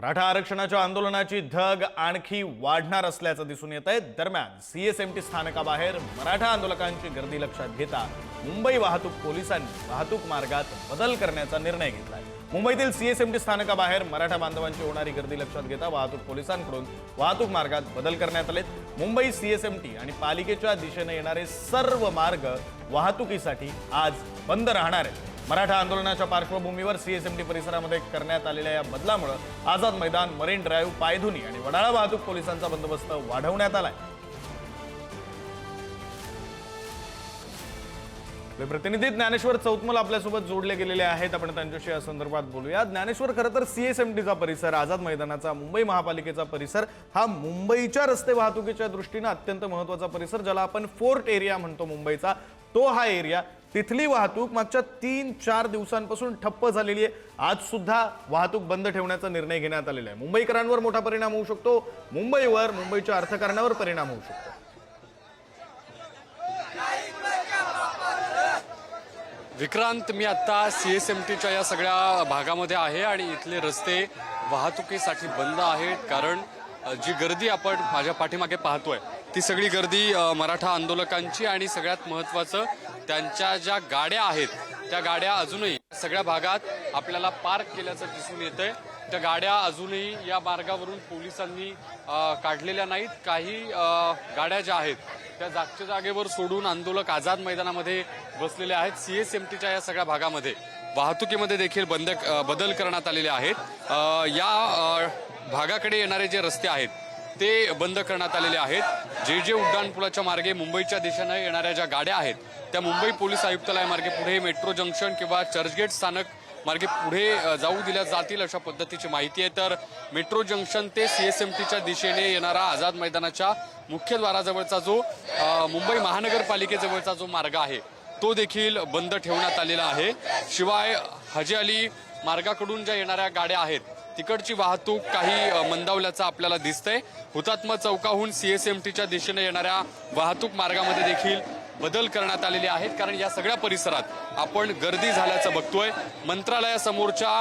मराठा आरक्षणाच्या आंदोलनाची धग आणखी वाढणार असल्याचं दिसून येत आहे दरम्यान सीएसएमटी स्थानकाबाहेर मराठा आंदोलकांची गर्दी लक्षात घेता मुंबई वाहतूक पोलिसांनी वाहतूक मार्गात बदल करण्याचा निर्णय घेतला आहे मुंबईतील सीएसएमटी स्थानकाबाहेर मराठा बांधवांची होणारी गर्दी लक्षात घेता वाहतूक पोलिसांकडून वाहतूक मार्गात बदल करण्यात आले मुंबई सीएसएमटी आणि पालिकेच्या दिशेने येणारे सर्व मार्ग वाहतुकीसाठी आज बंद राहणार आहेत. मराठा आंदोलनाच्या पार्श्वभूमीवर सीएसएमटी परिसरामध्ये करण्यात आलेल्या या बदलामुळे आझाद मैदान मरीन ड्राईव्ह पायधुनी आणि वडाळा वाहतूक पोलिसांचा बंदोबस्त वाढवण्यात आलाय. प्रतिनिधी ज्ञानेश्वर चौतमल आपल्यासोबत जोडले गेलेले आहेत. आपण त्यांच्याशी या संदर्भात बोलूया. ज्ञानेश्वर खरं तर सीएसएमटीचा परिसर आझाद मैदानाचा मुंबई महापालिकेचा परिसर हा मुंबईच्या रस्ते वाहतुकीच्या दृष्टीनं अत्यंत महत्त्वाचा परिसर ज्याला आपण फोर्ट एरिया म्हणतो मुंबईचा. तो हा एरिया तिथली वाहतूक मागच्या तीन चार दिवसांपासून ठप्प झालेली आहे. आज सुद्धा वाहतूक बंद ठेवण्याचा निर्णय घेण्यात आलेला आहे. मुंबईकरांवर मोठा परिणाम होऊ शकतो. मुंबईवर मुंबईच्या अर्थकारणावर परिणाम होऊ शकतो. विक्रांत मी आत्ता सी एस एम टीच्या या सगळ्या भागामध्ये आहे आणि इथले रस्ते वाहतुकीसाठी बंद आहेत कारण जी गर्दी आपण माझ्या पाठीमागे पाहतोय ती सगळी गर्दी मराठा आंदोलकांची आणि सगळ्यात महत्त्वाचं त्यांच्या ज्या गाड्या आहेत त्या गाड्या अजूनही सगळ्या भागात आपल्याला पार्क केल्याचं दिसून येतंय. त्या गाड्या अजूनही या मार्गावरून पोलिसांनी काढलेल्या नाहीत. काही गाड्या ज्या आहेत त्या जागच्या जागेवर सोडून आंदोलक आझाद मैदानामध्ये बसलेले आहेत. सीएसएमटीच्या या सगळ्या भागामध्ये वाहतुकीमध्ये देखील बंद बदल करण्यात आलेले आहेत. या भागाकडे येणारे जे रस्ते आहेत ते बंद करण्यात आलेले आहेत. जे जे उड्डाणपुलाच्या मार्गे मुंबईच्या दिशेनं येणाऱ्या ज्या गाड्या आहेत त्या मुंबई पोलीस आयुक्तालयामार्गे पुढे मेट्रो जंक्शन किंवा चर्चगेट स्थानक मार्गे पुढे जाऊ दिल्या जातील अशा पद्धतीची माहिती आहे. तर मेट्रो जंक्शन ते सीएसएमटीच्या दिशेने येणारा आझाद मैदानाच्या मुख्यद्वाराजवळचा जो मुंबई महानगरपालिकेजवळचा जो मार्ग आहे तो देखील बंद ठेवण्यात आलेला आहे. शिवाय हजे अली मार्गाकडून ज्या येणाऱ्या गाड्या आहेत तिकडची वाहतूक काही मंदावल्याचं आपल्याला दिसतंय. हुतात्मा चौकाहून सीएसएमटीच्या दिशेने येणाऱ्या वाहतूक मार्गामध्ये देखील बदल करण्यात आलेले आहेत. कारण या सगळ्या परिसरात आपण गर्दी झाल्याचं बघतोय. मंत्रालयासमोरच्या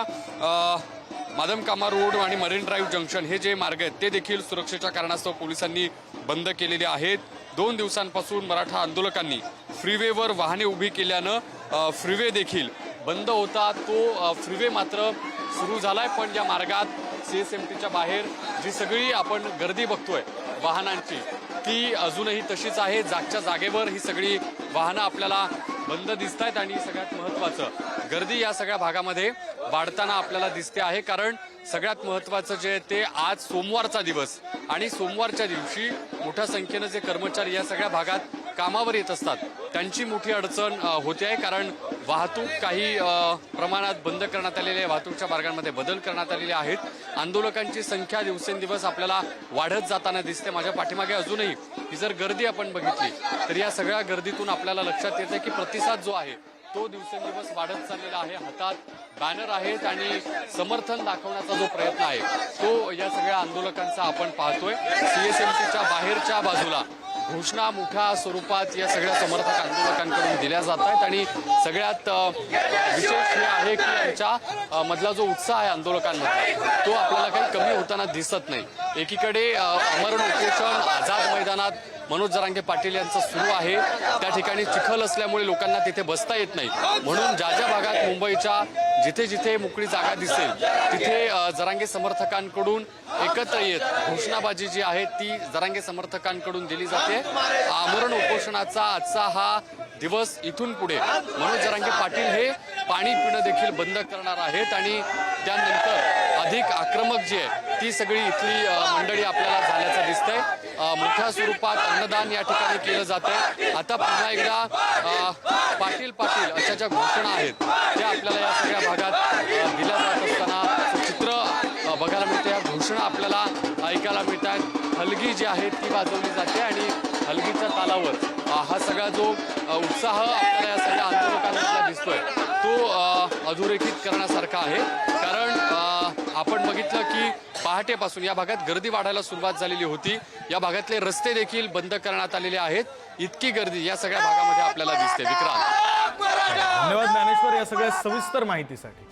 मादम कामा रोड आणि मरीन ड्राईव्ह जंक्शन हे जे मार्ग आहेत ते देखील सुरक्षेच्या कारणास्तव पोलिसांनी बंद केलेले आहेत. दोन दिवसांपासून मराठा आंदोलकांनी फ्रीवेवर वाहने उभी केल्यानं फ्रीवे देखील बंद होता तो फ्रीवे मात्र सुरू झाला आहे पण या मार्गात सी एस एम टीच्या बाहेर जी सगळी आपण गर्दी बघतोय वाहनांची ती अजूनही तशीच आहे. जागच्या जागेवर ही सगळी वाहनं आपल्याला बंद दिसत आहेत आणि सगळ्यात महत्वाचं गर्दी या सगळ्या भागामध्ये वाढताना आपल्याला दिसते आहे. कारण सगळ्यात महत्वाचं जे आहे ते आज सोमवारचा दिवस आणि सोमवारच्या दिवशी मोठ्या संख्येनं जे कर्मचारी या सगळ्या भागात कामावर येत असतात. त्यांची मोठी अडचण होते आहे कारण वाहतूक काही प्रमाणात बंद करण्यात आलेली आहे. वाहतूकच्या मार्गांमध्ये बदल करण्यात आलेले आहेत. आंदोलकांची संख्या दिवसेंदिवस आपल्याला वाढत जाताना दिसते. माझ्या पाठीमागे अजूनही ही जर गर्दी आपण बघितली तर या सगळ्या गर्दीतून आपल्याला लक्षात येतं की प्रतिसाद जो आहे तो दिवसेंदिवस वाढत चाललेला आहे. हातात बॅनर आहेत आणि समर्थन दाखवण्याचा जो प्रयत्न आहे तो या सगळ्या आंदोलकांचा आपण पाहतोय. सीएसएमसीच्या बाहेरच्या बाजूला घोषणा मोठ्या स्वरूपात या सगळ्या समर्थक आंदोलकांकडून दिल्या जात आहेत. आणि सगळ्यात विशेष हे आहे की आमच्या मधला जो उत्साह आहे आंदोलकांमधला तो आपल्याला काही कमी होताना दिसत नाही. एकीकडे अमरण उपोषण आझाद मैदानात मनोज जरांगे पाटील यांचं सुरू आहे. त्या ठिकाणी चिखल असल्यामुळे लोकांना तिथे बसता येत नाही. म्हणून ज्या ज्या भागात मुंबईच्या जिथे जिथे मोकळी जागा दिसेल तिथे जरांगे समर्थकांकडून एकत्र येत घोषणाबाजी जी आहे ती जरांगे समर्थकांकडून दिली जाते. आमरण उपोषणाचा आजचा हा दिवस इथून पुढे. मनोज जरांगे पाटील हे पाणी पिणं देखील बंद करणार आहेत आणि त्यानंतर अधिक आक्रमक जी आहे ती सगळी इथली मंडळी आपल्याला झाल्या दिसतंय मोठ्या स्वरूपात अन्नदान या ठिकाणी केलं जातंय. आता पुन्हा एकदा पाटील पाटील अशा ज्या घोषणा आहेत त्या आपल्याला या सगळ्या भागात दिल्या जात असताना चित्र बघायला मिळते या घोषणा आपल्याला ऐकायला मिळतात हलगी जी आहे ती वाजवली जाते आणि हलगीच्या तालावर हा सगळा जो उत्साह आपल्याला या सगळ्या आंदोलकांमधला दिसतोय तो अधोरेखित करण्यासारखा आहे. कारण आपण बघितलं की पहाटेपासून या भागात गर्दी वाढायला सुरुवात झालेली होती. या भागातले रस्ते देखील बंद करण्यात आलेले आहेत. इतकी गर्दी या सगळ्या भागामध्ये आपल्याला दिसते. विक्रांत. धन्यवाद ज्ञानेश्वर या सगळ्या सविस्तर माहितीसाठी.